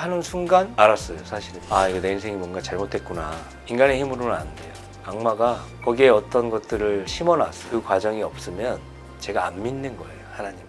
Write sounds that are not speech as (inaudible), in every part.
딱 하는 순간 알았어요, 사실은. 아, 이거 내 인생이 뭔가 잘못됐구나. 인간의 힘으로는 안 돼요. 악마가 거기에 어떤 것들을 심어놨어요. 그 과정이 없으면 제가 안 믿는 거예요, 하나님을.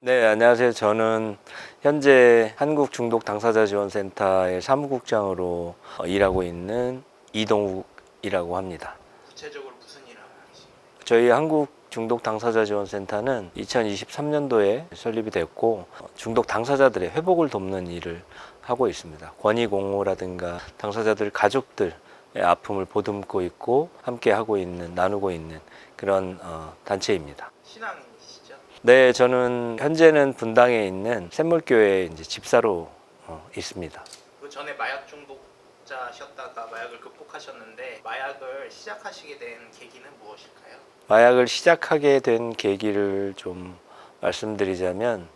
네, 안녕하세요. 저는 현재 한국 중독 당사자 지원센터의 사무국장으로 어, 일하고 있는 이동욱이라고 합니다. 구체적으로 무슨 일을 하고 계십니까? 저희 한국 중독 당사자 지원센터는 2023년도에 설립이 됐고 어, 중독 당사자들의 회복을 돕는 일을 하고 있습니다. 권익 옹호라든가 당사자들 가족들의 아픔을 보듬고 있고 함께 하고 있는 나누고 있는 그런 어, 단체입니다. 신앙이시죠? 네, 저는 현재는 분당에 있는 샘물교회 이제 집사로 어, 있습니다. 그 전에 마약 중독자셨다가 마약을 극복하셨는데 마약을 시작하시게 된 계기는 무엇일까요? 마약을 시작하게 된 계기를 좀 말씀드리자면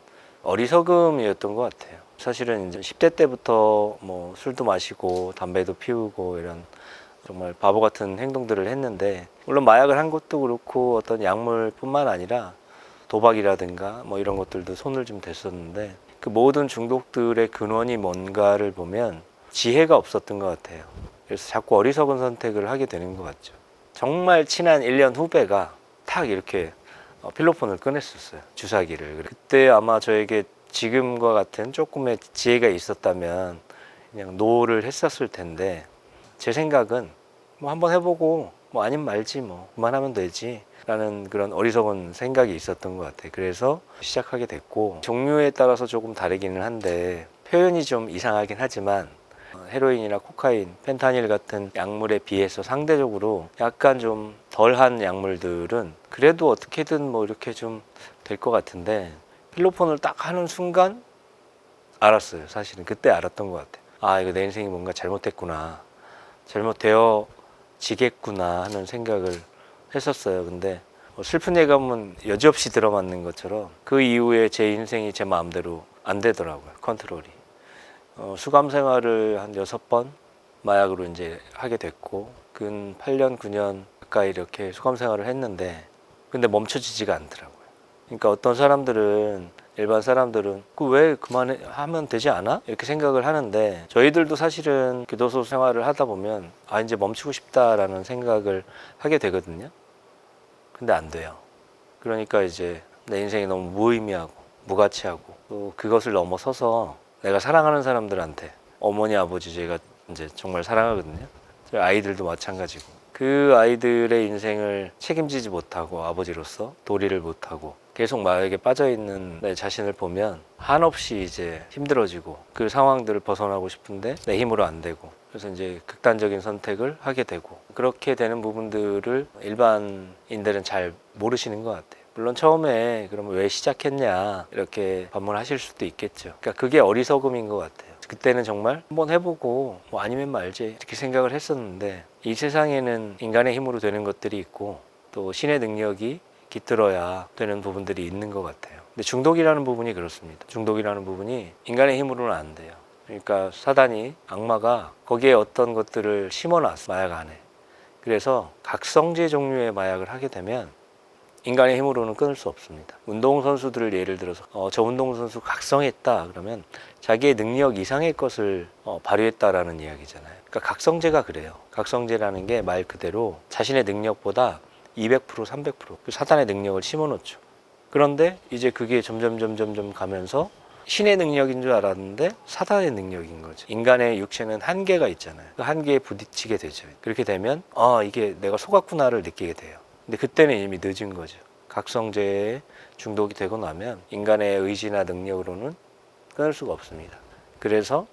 어리석음이었던 것 같아요. 사실은 이제 10대 때부터 뭐 술도 마시고 담배도 피우고 이런 정말 바보 같은 행동들을 했는데 물론 마약을 한 것도 그렇고 어떤 약물뿐만 아니라 도박이라든가 뭐 이런 것들도 손을 좀 댔었는데 그 모든 중독들의 근원이 뭔가를 보면 지혜가 없었던 것 같아요. 그래서 자꾸 어리석은 선택을 하게 되는 것 같죠. 정말 친한 1년 후배가 탁 이렇게 어, 필로폰을 꺼냈었어요. 주사기를. 그때 아마 저에게 지금과 같은 조금의 지혜가 있었다면 그냥 노를 했었을 텐데 제 생각은 뭐 한번 해보고 뭐 아니면 말지 뭐 그만하면 되지 라는 그런 어리석은 생각이 있었던 것 같아요. 그래서 시작하게 됐고 종류에 따라서 조금 다르기는 한데 표현이 좀 이상하긴 하지만 어, 헤로인이나 코카인, 펜타닐 같은 약물에 비해서 상대적으로 약간 좀 덜한 약물들은 그래도 어떻게든 뭐 이렇게 좀 될 것 같은데 필로폰을 딱 하는 순간 알았어요. 사실은 그때 알았던 것 같아요. 아 이거 내 인생이 뭔가 잘못됐구나, 잘못되어 지겠구나 하는 생각을 했었어요. 근데 뭐 슬픈 예감은 여지없이 들어맞는 것처럼 그 이후에 제 인생이 제 마음대로 안 되더라고요. 컨트롤이. 어, 수감 생활을 한 여섯 번 마약으로 이제 하게 됐고 근 8년 9년 가까이 이렇게 수감 생활을 했는데 근데 멈춰지지가 않더라고요. 그러니까 어떤 사람들은 일반 사람들은 그 왜 그만해 하면 되지 않아? 이렇게 생각을 하는데 저희들도 사실은 교도소 생활을 하다 보면 아 이제 멈추고 싶다라는 생각을 하게 되거든요. 근데 안 돼요. 그러니까 이제 내 인생이 너무 무의미하고 무가치하고 또 그것을 넘어서서 내가 사랑하는 사람들한테 어머니 아버지 제가 이제 정말 사랑하거든요. 아이들도 마찬가지고 그 아이들의 인생을 책임지지 못하고 아버지로서 도리를 못하고 계속 마약에 빠져 있는 내 자신을 보면 한없이 이제 힘들어지고 그 상황들을 벗어나고 싶은데 내 힘으로 안 되고 그래서 이제 극단적인 선택을 하게 되고 그렇게 되는 부분들을 일반인들은 잘 모르시는 것 같아요. 물론 처음에 그러면 왜 시작했냐 이렇게 반문하실 수도 있겠죠. 그러니까 그게 어리석음인 것 같아요. 그때는 정말 한번 해보고 뭐 아니면 말지 이렇게 생각을 했었는데 이 세상에는 인간의 힘으로 되는 것들이 있고 또 신의 능력이 깃들어야 되는 부분들이 있는 것 같아요. 근데 중독이라는 부분이 그렇습니다. 중독이라는 부분이 인간의 힘으로는 안 돼요. 그러니까 사단이 악마가 거기에 어떤 것들을 심어놨어 마약 안에. 그래서 각성제 종류의 마약을 하게 되면 인간의 힘으로는 끊을 수 없습니다. 운동선수들을 예를 들어서 어, 저 운동선수 각성했다 그러면 자기의 능력 이상의 것을 어, 발휘했다라는 이야기잖아요. 그러니까 각성제가 그래요. 각성제라는 게 말 그대로 자신의 능력보다 200% 300%그 사단의 능력을 심어놓죠. 그런데 이제 그게 점점 점점 점 가면서 신의 능력인 줄 알았는데 사단의 능력인 거죠. 인간의 육체는 한계가 있잖아요. 그 한계에 부딪히게 되죠. 그렇게 되면 아 이게 내가 속았구나를 느끼게 돼요. 근데 그때는 이미 늦은 거죠. 각성제에 중독이 되고 나면 인간의 의지나 능력으로는 끊을 수가 없습니다. 그래서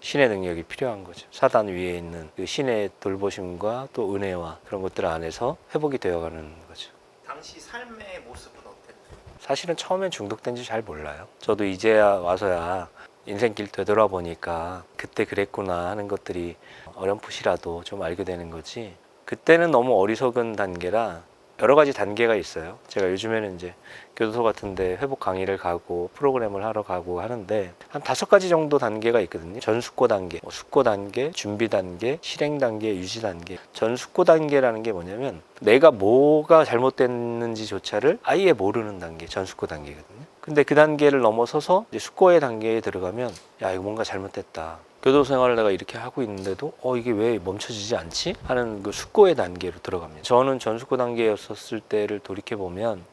신의 능력이 필요한 거죠. 사단 위에 있는 그 신의 돌보심과 또 은혜와 그런 것들 안에서 회복이 되어가는 거죠. 당시 삶의 모습은 어땠나요? 사실은 처음엔 중독된지 잘 몰라요. 저도 이제야 와서야 인생길 되돌아보니까 그때 그랬구나 하는 것들이 어렴풋이라도 좀 알게 되는 거지. 그때는 너무 어리석은 단계라 여러 가지 단계가 있어요. 제가 요즘에는 이제 교도소 같은데 회복 강의를 가고 프로그램을 하러 가고 하는데 한 다섯 가지 정도 단계가 있거든요. 전숙고 단계, 뭐 숙고 단계, 준비 단계, 실행 단계, 유지 단계. 전숙고 단계라는 게 뭐냐면 내가 뭐가 잘못됐는지조차를 아예 모르는 단계, 전숙고 단계거든요. 근데 그 단계를 넘어서서 이제 숙고의 단계에 들어가면 야 이거 뭔가 잘못됐다. 교도 생활을 내가 이렇게 하고 있는데도 어 이게 왜 멈춰지지 않지? 하는 그 숙고의 단계로 들어갑니다. 저는 전숙고 단계였었을 때를 돌이켜 보면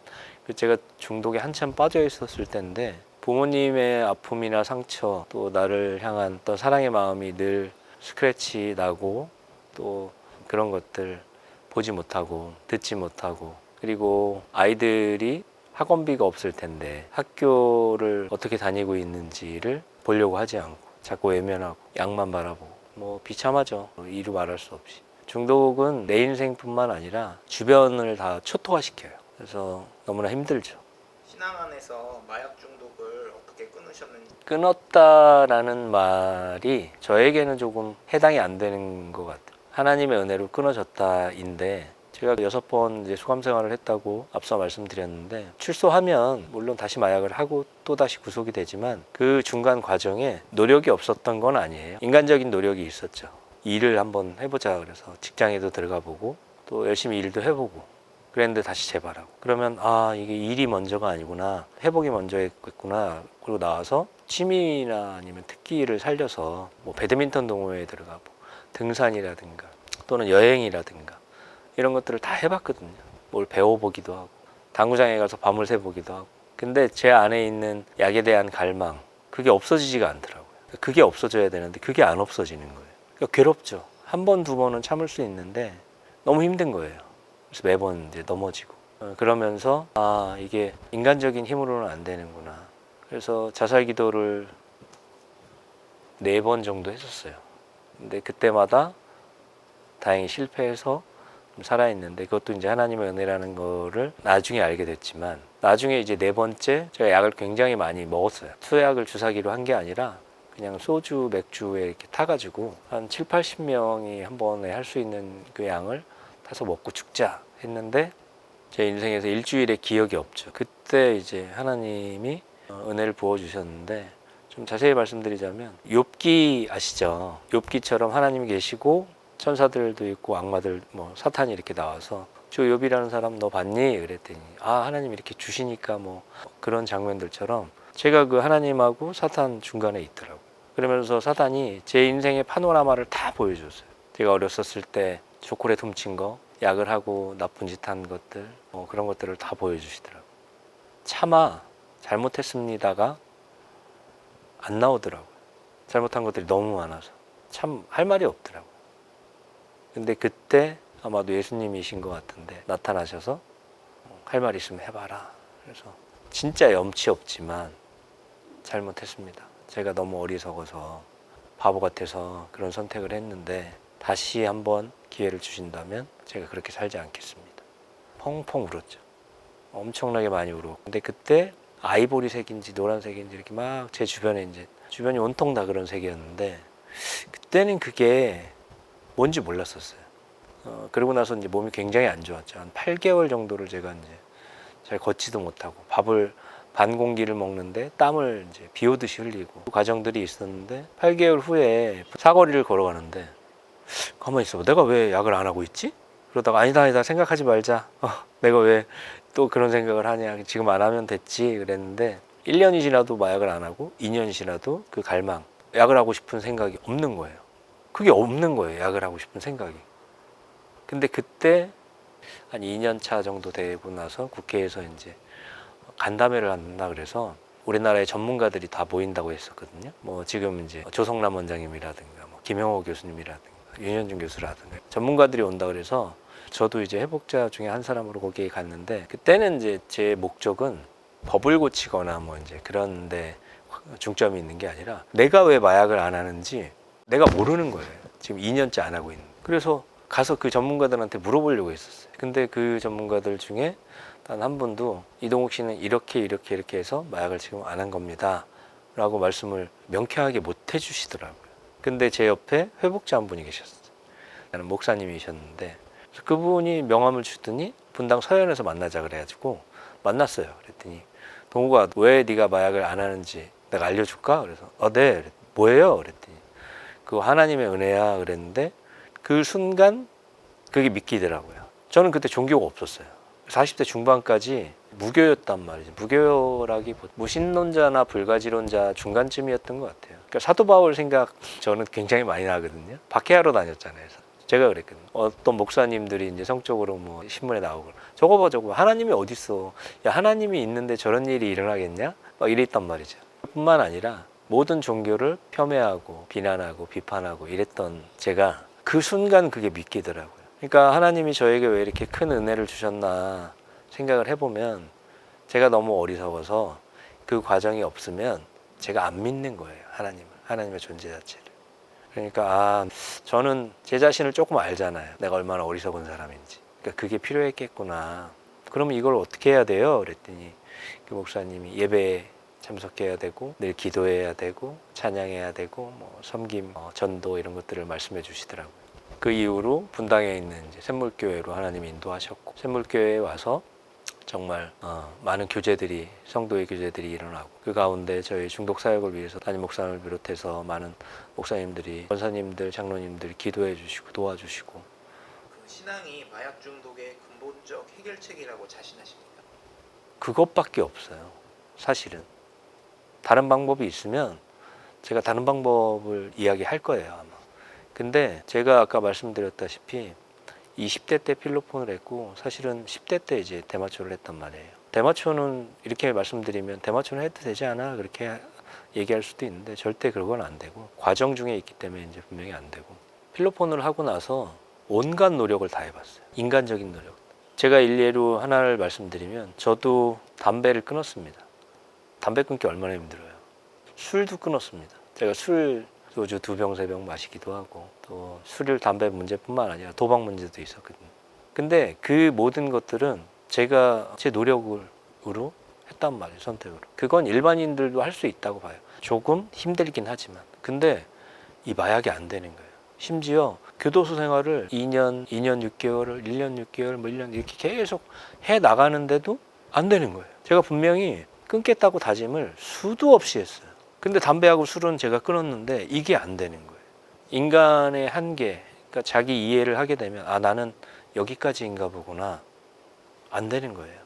그 제가 중독에 한참 빠져 있었을 때인데 부모님의 아픔이나 상처 또 나를 향한 어떤 사랑의 마음이 늘 스크래치 나고 또 그런 것들 보지 못하고 듣지 못하고 그리고 아이들이 학원비가 없을 텐데 학교를 어떻게 다니고 있는지를 보려고 하지 않고 자꾸 외면하고 양만 바라보고 뭐 비참하죠. 이루 말할 수 없이. 중독은 내 인생뿐만 아니라 주변을 다 초토화시켜요. 그래서 너무나 힘들죠. 신앙 안에서 마약 중독을 어떻게 끊으셨는지. 끊었다라는 말이 저에게는 조금 해당이 안 되는 것 같아요. 하나님의 은혜로 끊어졌다인데 제가 여섯 번 이제 수감 생활을 했다고 앞서 말씀드렸는데 출소하면 물론 다시 마약을 하고 또 다시 구속이 되지만 그 중간 과정에 노력이 없었던 건 아니에요. 인간적인 노력이 있었죠. 일을 한번 해보자 그래서 직장에도 들어가 보고 또 열심히 일도 해보고 그랬는데 다시 재발하고 그러면 아 이게 일이 먼저가 아니구나 회복이 먼저였구나 그리고 나와서 취미나 아니면 특기를 살려서 뭐 배드민턴 동호회에 들어가고 등산이라든가 또는 여행이라든가 이런 것들을 다 해봤거든요. 뭘 배워보기도 하고 당구장에 가서 밤을 새보기도 하고. 근데 제 안에 있는 약에 대한 갈망 그게 없어지지가 않더라고요. 그게 없어져야 되는데 그게 안 없어지는 거예요. 그러니까 괴롭죠. 한 번 두 번은 참을 수 있는데 너무 힘든 거예요. 그래서 매번 이제 넘어지고. 어, 그러면서 아 이게 인간적인 힘으로는 안 되는구나. 그래서 자살 기도를 네 번 정도 했었어요. 근데 그때마다 다행히 실패해서 좀 살아 있는데 그것도 이제 하나님의 은혜라는 거를 나중에 알게 됐지만 나중에 이제 네 번째 제가 약을 굉장히 많이 먹었어요 투약을 주사기로 한 게 아니라 그냥 소주 맥주에 이렇게 타가지고 한 7, 80명이 한 번에 할 수 있는 그 양을 타서 먹고 죽자 했는데 제 인생에서 일주일의 기억이 없죠. 그때 이제 하나님이 어, 은혜를 부어 주셨는데 좀 자세히 말씀드리자면 욥기 아시죠? 욥기처럼 하나님이 계시고 천사들도 있고 악마들 뭐 사탄이 이렇게 나와서 저 욥이라는 사람 너 봤니? 그랬더니 아 하나님 이렇게 주시니까 뭐 그런 장면들처럼 제가 그 하나님하고 사탄 중간에 있더라고. 요 그러면서 사탄이 제 인생의 파노라마를 다 보여줬어요. 제가 어렸었을 때 초콜릿 훔친 거, 약을 하고 나쁜 짓 한 것들, 뭐 그런 것들을 다 보여주시더라고. 차마 잘못했습니다가 안 나오더라고요. 잘못한 것들이 너무 많아서 참 할 말이 없더라고요. 근데 그때 아마도 예수님이신 것 같은데 나타나셔서 어, 할말 있으면 해봐라. 그래서 진짜 염치 없지만 잘못했습니다. 제가 너무 어리석어서 바보 같아서 그런 선택을 했는데 다시 한번 기회를 주신다면 제가 그렇게 살지 않겠습니다. 펑펑 울었죠. 엄청나게 많이 울었고. 근데 그때 아이보리 색인지 노란색인지 이렇게 막 제 주변에 이제 주변이 온통 다 그런 색이었는데 그때는 그게 뭔지 몰랐었어요. 어, 그러고 나서 이제 몸이 굉장히 안 좋았죠. 한 8개월 정도를 제가 이제 잘 걷지도 못하고 밥을 반 공기를 먹는데 땀을 이제 비 오듯이 흘리고 그 과정들이 있었는데 8개월 후에 사거리를 걸어가는데 가만히 있어봐. 내가 왜 약을 안 하고 있지? 그러다가 아니다 아니다 생각하지 말자. 어, 내가 왜 또 그런 생각을 하냐. 지금 안 하면 됐지. 그랬는데 1년이 지나도 마약을 안 하고 2년이 지나도 그 갈망, 약을 하고 싶은 생각이 없는 거예요. 그게 없는 거예요. 약을 하고 싶은 생각이. 근데 그때 한 2년 차 정도 되고 나서 국회에서 이제 간담회를 한다 그래서 우리나라의 전문가들이 다 모인다고 했었거든요. 뭐 지금 이제 조성남 원장님이라든가 뭐 김영호 교수님이라든가 윤현준 교수라든가 전문가들이 온다 그래서 저도 이제 회복자 중에 한 사람으로 거기에 갔는데 그때는 이제 제 목적은 법을 고치거나 뭐 이제 그런데 중점이 있는 게 아니라 내가 왜 마약을 안 하는지 내가 모르는 거예요. 지금 2년째 안 하고 있는. 그래서 가서 그 전문가들한테 물어보려고 했었어요. 근데 그 전문가들 중에 단 한 분도 이동욱 씨는 이렇게 이렇게 이렇게 해서 마약을 지금 안 한 겁니다. 라고 말씀을 명쾌하게 못 해주시더라고요. 근데 제 옆에 회복자 한 분이 계셨어요. 나는 목사님이셨는데 그분이 명함을 주더니 분당 서현에서 만나자 그래가지고 만났어요. 그랬더니 동우가 왜 네가 마약을 안 하는지 내가 알려줄까? 그래서 어, 네. 그랬- 뭐예요? 그랬더니 그거 하나님의 은혜야 그랬는데 그 순간 그게 믿기더라고요. 저는 그때 종교가 없었어요. 40대 중반까지 무교였단 말이죠. 무교라기 무신론자나 불가지론자 중간쯤이었던 것 같아요. 그러니까 사도 바울 생각 저는 굉장히 많이 나거든요. 박해하러 다녔잖아요. 제가 그랬거든요. 어떤 목사님들이 이제 성적으로 뭐 신문에 나오고 저거 봐 저거 봐. 하나님이 어디 있어? 야 하나님이 있는데 저런 일이 일어나겠냐? 막 이랬단 말이죠. 뿐만 아니라 모든 종교를 폄훼하고 비난하고 비판하고 이랬던 제가 그 순간 그게 믿기더라고요. 그러니까 하나님이 저에게 왜 이렇게 큰 은혜를 주셨나 생각을 해보면 제가 너무 어리석어서 그 과정이 없으면 제가 안 믿는 거예요. 하나님을. 하나님의 존재 자체를. 그러니까 아, 저는 제 자신을 조금 알잖아요. 내가 얼마나 어리석은 사람인지. 그러니까 그게 필요했겠구나. 그러면 이걸 어떻게 해야 돼요? 그랬더니 그 목사님이 예배에 참석해야 되고 늘 기도해야 되고 찬양해야 되고 뭐 섬김, 어, 전도 이런 것들을 말씀해 주시더라고요. 그 이후로 분당에 있는 샘물교회로 하나님이 인도하셨고 샘물교회에 와서 정말 어, 많은 교제들이 성도의 교제들이 일어나고 그 가운데 저희 중독 사역을 위해서 담임 목사님을 비롯해서 많은 목사님들이 권사님들 장로님들이 기도해 주시고 도와주시고 그 신앙이 마약 중독의 근본적 해결책이라고 자신하십니까? 그것밖에 없어요. 사실은 다른 방법이 있으면 제가 다른 방법을 이야기할 거예요 아마. 근데 제가 아까 말씀드렸다시피 20대 때 필로폰을 했고 사실은 10대 때 이제 대마초를 했단 말이에요. 대마초는 이렇게 말씀드리면 대마초는 해도 되지 않아 그렇게 얘기할 수도 있는데 절대 그건 안 되고 과정 중에 있기 때문에 이제 분명히 안 되고 필로폰을 하고 나서 온갖 노력을 다 해봤어요. 인간적인 노력. 제가 일례로 하나를 말씀드리면 저도 담배를 끊었습니다. 담배 끊기 얼마나 힘들어요. 술도 끊었습니다. 제가 술 소주 두 병 세 병 마시기도 하고 또 술을 담배 문제뿐만 아니라 도박 문제도 있었거든요. 근데 그 모든 것들은 제가 제 노력으로 했단 말이에요, 선택으로. 그건 일반인들도 할 수 있다고 봐요. 조금 힘들긴 하지만. 근데 이 마약이 안 되는 거예요. 심지어 교도소 생활을 2년, 2년 6개월을 1년 6개월, 뭐 1년 이렇게 계속 해 나가는데도 안 되는 거예요. 제가 분명히 끊겠다고 다짐을 수도 없이 했어요. 근데 담배하고 술은 제가 끊었는데 이게 안 되는 거예요. 인간의 한계, 그러니까 자기 이해를 하게 되면 아 나는 여기까지인가 보구나 안 되는 거예요.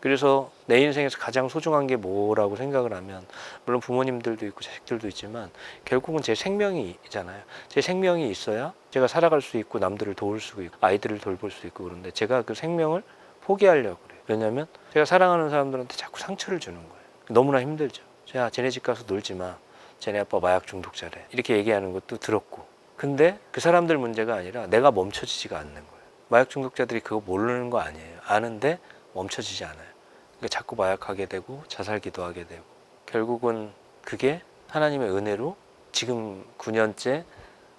그래서 내 인생에서 가장 소중한 게 뭐라고 생각을 하면 물론 부모님들도 있고 자식들도 있지만 결국은 제 생명이잖아요. 제 생명이 있어야 제가 살아갈 수 있고 남들을 도울 수 있고 아이들을 돌볼 수 있고 그런데 제가 그 생명을 포기하려고 그래요. 왜냐하면 제가 사랑하는 사람들한테 자꾸 상처를 주는 거예요. 너무나 힘들죠. 야, 쟤네 집 가서 놀지 마. 쟤네 아빠 마약 중독자래. 이렇게 얘기하는 것도 들었고. 근데 그 사람들 문제가 아니라 내가 멈춰지지가 않는 거예요. 마약 중독자들이 그거 모르는 거 아니에요. 아는데 멈춰지지 않아요. 그러니까 자꾸 마약하게 되고 자살 기도하게 되고 결국은 그게 하나님의 은혜로 지금 9년째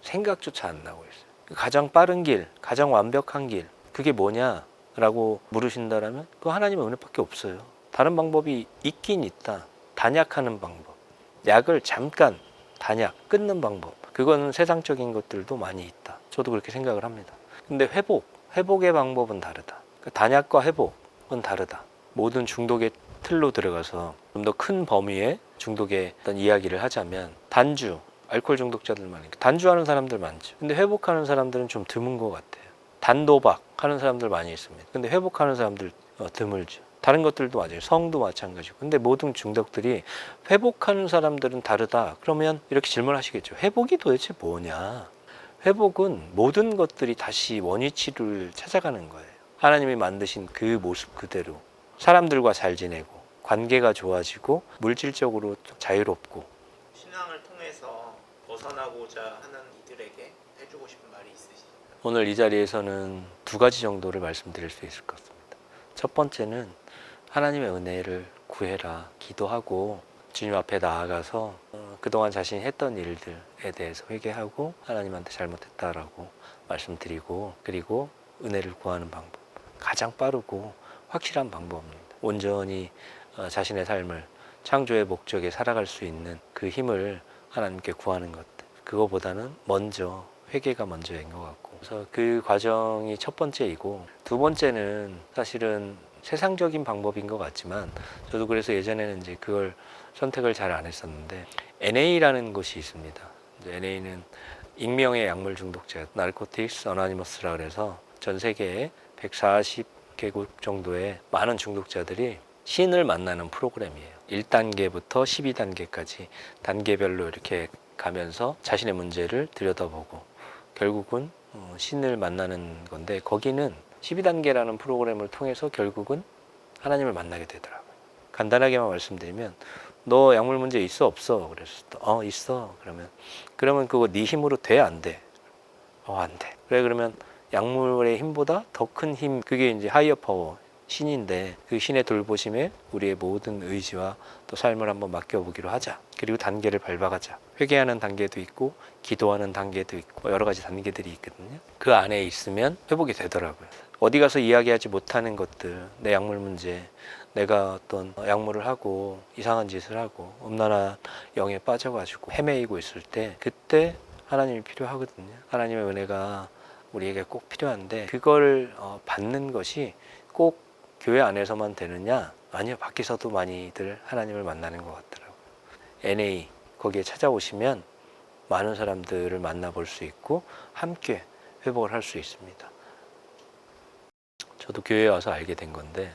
생각조차 안 나고 있어요. 가장 빠른 길, 가장 완벽한 길, 그게 뭐냐 라고 물으신다라면 그 하나님의 은혜밖에 없어요. 다른 방법이 있긴 있다. 단약하는 방법. 약을 잠깐 단약 끊는 방법. 그거는 세상적인 것들도 많이 있다. 저도 그렇게 생각을 합니다. 근데 회복, 회복의 방법은 다르다. 그 단약과 회복은 다르다. 모든 중독의 틀로 들어가서 좀 더 큰 범위의 중독의 어떤 이야기를 하자면 단주, 알코올 중독자들 많으니까 단주하는 사람들 많죠. 근데 회복하는 사람들은 좀 드문 것 같아요. 단도박 하는 사람들 많이 있습니다. 근데 회복하는 사람들 어, 드물죠. 다른 것들도 맞아요. 성도 마찬가지고. 근데 모든 중독들이 회복하는 사람들은 다르다. 그러면 이렇게 질문하시겠죠. 회복이 도대체 뭐냐? 회복은 모든 것들이 다시 원위치를 찾아가는 거예요. 하나님이 만드신 그 모습 그대로 사람들과 잘 지내고 관계가 좋아지고 물질적으로 자유롭고 신앙을 통해서 벗어나고자 하는 이들에게 해주고 있으시죠? 오늘 이 자리에서는 두 가지 정도를 말씀드릴 수 있을 것 같습니다. 첫 번째는 하나님의 은혜를 구해라 기도하고 주님 앞에 나아가서 어, 그동안 자신이 했던 일들에 대해서 회개하고 하나님한테 잘못했다라고 말씀드리고 그리고 은혜를 구하는 방법 가장 빠르고 확실한 방법입니다. 온전히 어, 자신의 삶을 창조의 목적에 살아갈 수 있는 그 힘을 하나님께 구하는 것 그거보다는 먼저 회개가 먼저인 것 같고 그래서 그 과정이 첫 번째이고 두 번째는 사실은 세상적인 방법인 것 같지만 저도 그래서 예전에는 이제 그걸 선택을 잘 안 했었는데 NA라는 것이 있습니다. NA는 익명의 약물 중독자, 나르코틱스 어나니머스라 그래서 전 세계에 140개국 정도의 많은 중독자들이 신을 만나는 프로그램이에요. 1단계부터 12단계까지 단계별로 이렇게 가면서 자신의 문제를 들여다보고 결국은 어, 신을 만나는 건데 거기는 12단계라는 프로그램을 통해서 결국은 하나님을 만나게 되더라고요. 간단하게만 말씀드리면 너 약물 문제 있어 없어? 그래서 또, 어 있어. 그러면 그러면 그거 네 힘으로 돼 안 돼? 어 안 돼. 그래 그러면 약물의 힘보다 더 큰 힘 그게 이제 하이어 파워 신인데 그 신의 돌보심에 우리의 모든 의지와 또 삶을 한번 맡겨보기로 하자. 그리고 단계를 밟아가자. 회개하는 단계도 있고 기도하는 단계도 있고 여러 가지 단계들이 있거든요. 그 안에 있으면 회복이 되더라고요. 어디 가서 이야기하지 못하는 것들, 내 약물 문제, 내가 어떤 약물을 하고 이상한 짓을 하고 음란한 영에 빠져가지고 헤매이고 있을 때 그때 하나님이 필요하거든요. 하나님의 은혜가 우리에게 꼭 필요한데 그걸 어, 받는 것이 꼭 교회 안에서만 되느냐? 아니요. 밖에서도 많이들 하나님을 만나는 것 같더라고요. NA 거기에 찾아오시면 많은 사람들을 만나볼 수 있고 함께 회복을 할 수 있습니다. 저도 교회에 와서 알게 된 건데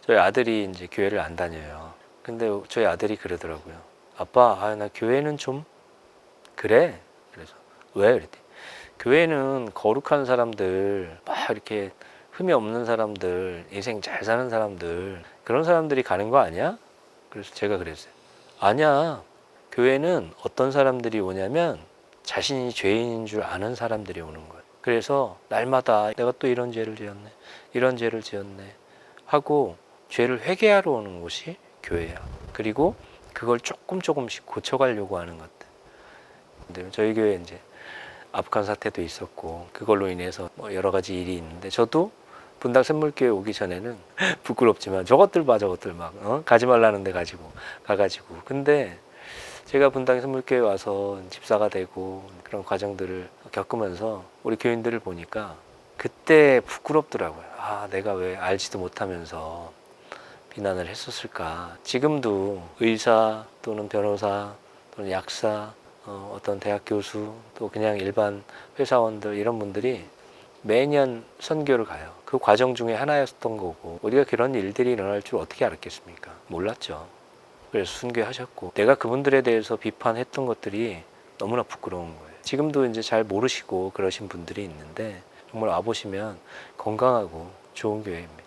저희 아들이 이제 교회를 안 다녀요. 근데 저희 아들이 그러더라고요. 아빠, 아, 나 교회는 좀 그래. 그래서 왜? 그랬더니 교회는 거룩한 사람들, 막 이렇게 흠이 없는 사람들, 인생 잘 사는 사람들, 그런 사람들이 가는 거 아니야? 그래서 제가 그랬어요. 아니야. 교회는 어떤 사람들이 오냐면 자신이 죄인인 줄 아는 사람들이 오는 거예요. 그래서 날마다 내가 또 이런 죄를 지었네, 이런 죄를 지었네 하고 죄를 회개하러 오는 곳이 교회야. 그리고 그걸 조금 조금씩 고쳐가려고 하는 것들. 저희 교회 이제 아프간 사태도 있었고 그걸로 인해서 뭐 여러 가지 일이 있는데 저도 분당 샘물교회 오기 전에는 (laughs) 부끄럽지만 저것들 봐 저것들 막 어? 가지 말라는 데 가지고 가가지고 근데 제가 분당 샘물교회 와서 집사가 되고 그런 과정들을 겪으면서 우리 교인들을 보니까 그때 부끄럽더라고요. 아 내가 왜 알지도 못하면서 비난을 했었을까. 지금도 의사 또는 변호사 또는 약사 어, 어떤 대학 교수 또 그냥 일반 회사원들 이런 분들이 매년 선교를 가요. 그 과정 중에 하나였던 거고 우리가 그런 일들이 일어날 줄 어떻게 알았겠습니까? 몰랐죠. 그래서 순교하셨고 내가 그분들에 대해서 비판했던 것들이 너무나 부끄러운 거예요. 지금도 이제 잘 모르시고 그러신 분들이 있는데 정말 와보시면 건강하고 좋은 교회입니다.